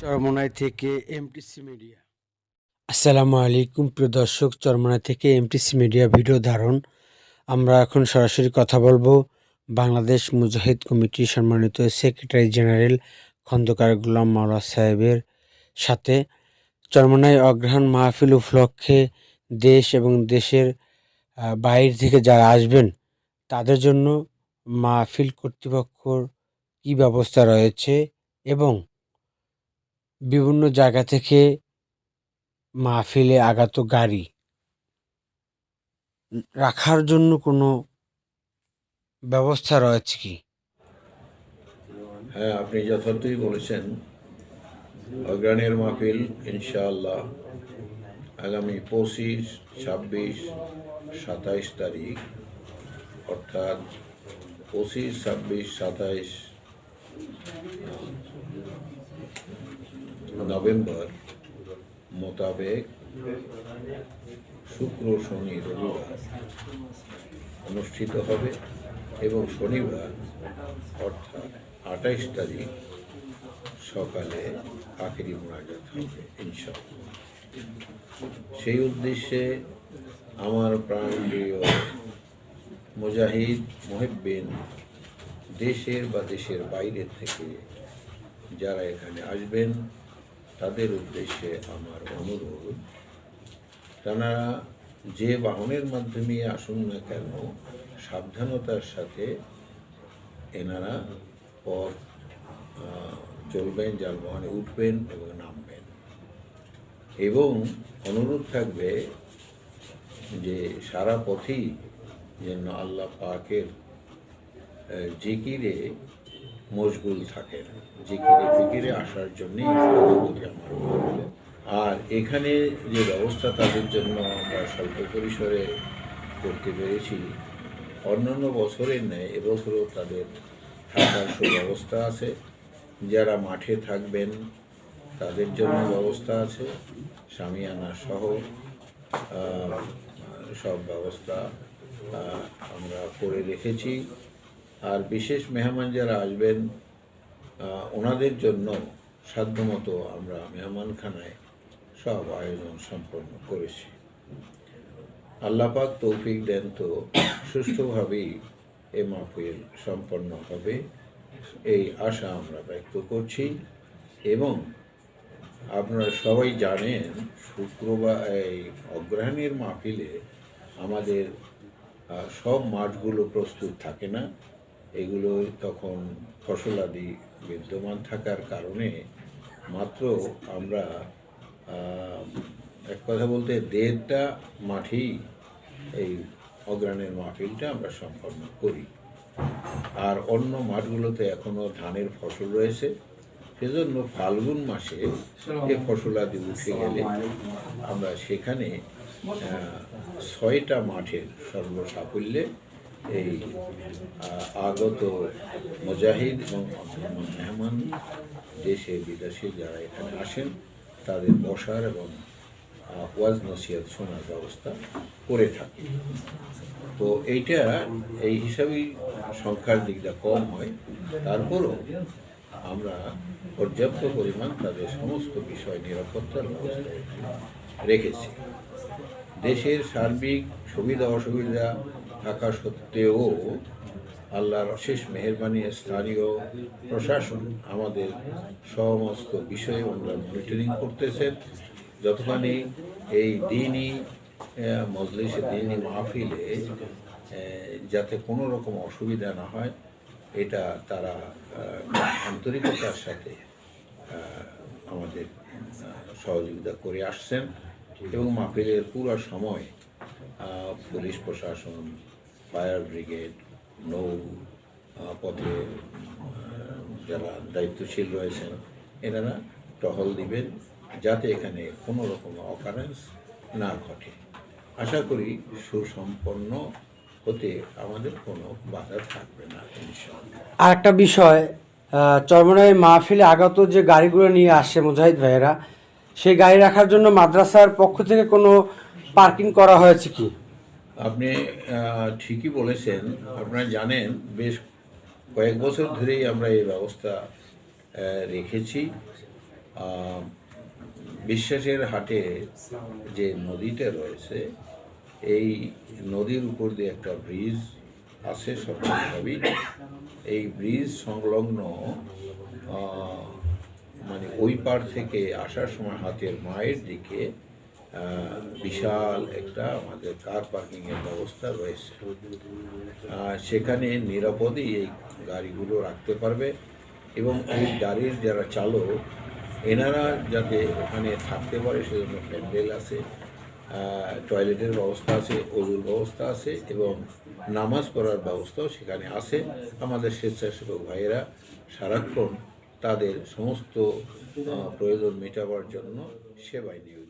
চরমনাই থেকে MTC media আসসালামু আলাইকুম, প্রিয় দর্শক চরমনাই থেকে এমটিসি মিডিয়া ভিডিও ধারণ। আমরা এখন সরাসরি কথা বলব বাংলাদেশ মুজাহিদ কমিটির সম্মানিত সেক্রেটারি জেনারেল খন্দকার গুলাম মাওলা সাহেবের সাথে। চরমনাই অগ্রহায়ণ মাহফিল উপলক্ষে দেশ এবং দেশের বাইরে থেকে যারা আসবেন, তাদের জন্য মাহফিল কর্তৃপক্ষর কী ব্যবস্থা রয়েছে এবং বিভিন্ন জায়গা থেকে মাহফিলে আগত গাড়ি রাখার জন্য কোনো ব্যবস্থা রয়েছে কি? হ্যাঁ আপনি যথার্থই বলেছেন, অগ্রাণের মাহফিল ইনশাআল্লাহ আগামী পঁচিশ, ছাব্বিশ, সাতাইশ তারিখ, অর্থাৎ পঁচিশ, ছাব্বিশ, সাতাইশ নভেম্বর মোতাবেক শুক্র, শনি, রবিবার অনুষ্ঠিত হবে এবং শনিবার, অর্থাৎ আঠাইশ তারিখ সকালে আখেরি মোনাজাত হবে, ইনশাআল্লাহ। সেই উদ্দেশ্যে আমার প্রাণপ্রিয় মুজাহিদ মহিবিন দেশের বা দেশের বাইরের থেকে যারা এখানে আসবেন তাদের উদ্দেশ্যে আমার অনুরোধ তারা যে বাহনের মাধ্যমে আসুন না কেন, সাবধানতার সাথে এনারা পথ চলবেন, যানবাহনে উঠবেন এবং নামবেন। এবং অনুরোধ থাকবে যে সারা পথেই যেন আল্লাহ পাকের জিকিরে মশগুল থাকেন জিকিরে ফিকিরে আসার প্রতি আমার। আর এখানে যে ব্যবস্থা তাদের জন্য আমরা স্বল্প পরিসরে করতে পেরেছি, অন্যান্য বছরের ন্যায় এবছরও তাদের থাকার সুব্যবস্থা আছে। যারা মাঠে থাকবেন, তাদের জন্য ব্যবস্থা আছে। সামিয়ানা সহ সব ব্যবস্থা আমরা করে রেখেছি। আর বিশেষ মেহমান যারা আসবেন ওনাদের জন্য সাধ্যমতো আমরা মেহমানখানায় সব আয়োজন সম্পন্ন করেছি। আল্লাপাক তৌফিক দেন তো সুষ্ঠুভাবেই এ মাহফিল সম্পন্ন হবে, এই আশা আমরা ব্যক্ত করছি। এবং আপনারা সবাই জানেন, শুক্রবার, এই অগ্রহায়ণের মাহফিলে আমাদের সব মাঠগুলো প্রস্তুত থাকে না। এগুলো তখন ফসলাদি বিদ্যমান থাকার কারণে মাত্র আমরা এক কথা বলতে দেড়টা মাঠেই এই অগ্রাণের মাহফিলটা আমরা সম্পন্ন করি। আর অন্য মাঠগুলোতে এখনও ধানের ফসল রয়েছে। সেজন্য ফাল্গুন মাসে এ ফসলাদি উঠে গেলে আমরা সেখানে ছয়টা মাঠের সর্বসাফল্যে এই আগত মুজাহিদ এবং মেহমান, দেশে, বিদেশে যারা এখানে আসেন, তাদের বসার এবং ওয়াজ নসিহত শোনার ব্যবস্থা করে থাকি। তো এইটা এই হিসাবেই সংখ্যার দিকটা কম হয়। তারপরও আমরা পর্যাপ্ত পরিমাণ তাদের সমস্ত বিষয় নিরাপত্তার ব্যবস্থা রেখেছি। দেশের সার্বিক সুবিধা অসুবিধা থাকা সত্ত্বেও আল্লাহর অশেষ মেহরবানি স্থানীয় প্রশাসন আমাদের সমস্ত বিষয়ে ওনারা মনিটরিং করতেছেন। যতখানি এই দিনই মজলিসে দিনই মাহফিলে যাতে কোনো রকম অসুবিধা না হয়, এটা তারা আন্তরিকতার সাথে আমাদের সহযোগিতা করে আসছেন এবং মাহফিলের পুরো সময় পুলিশ প্রশাসন ফায়ার ব্রিগেড নৌ পথে যারা দায়িত্বশীল রয়েছেন এনারা টহল দিবেন যাতে এখানে কোনো রকম অকারেন্স না ঘটে। আশা করি সুসম্পন্ন হতে আমাদের কোনো বাধা থাকবে না আর একটা বিষয় আহ, মাহফিলে আগত যে গাড়িগুলো নিয়ে আসে মুজাহিদ ভাইয়েরা সেই গাড়ি রাখার জন্য মাদ্রাসার পক্ষ থেকে কোনো পার্কিং করা হয়েছে কি? আপনি ঠিকই বলেছেন। আপনারা জানেন, বেশ কয়েক বছর ধরেই আমরা এই ব্যবস্থা রেখেছি। বিশ্বাসের হাটে যে নদীটা রয়েছে, এই নদীর উপর দিয়ে একটা ব্রিজ আছে সরকারিভাবেই এই ব্রিজ সংলগ্ন মানে ওই পার থেকে আসার সময় হাতের মায়ের দিকে বিশাল একটা আমাদের কার পার্কিংয়ের ব্যবস্থা রয়েছে। সেখানে নিরাপদেই এই গাড়িগুলো রাখতে পারবে এবং এই গাড়ির যারা চালক, এনারা যাতে ওখানে থাকতে পারে সেজন্য প্যান্ডেল আছে টয়লেটের ব্যবস্থা আছে অজুর ব্যবস্থা আছে এবং নামাজ পড়ার ব্যবস্থাও সেখানে আছে। আমাদের স্বেচ্ছাসেবক ভাইয়েরা সারাক্ষণ তাদের সমস্ত প্রয়োজন মেটাবার জন্য সেবায় নিয়োজিত।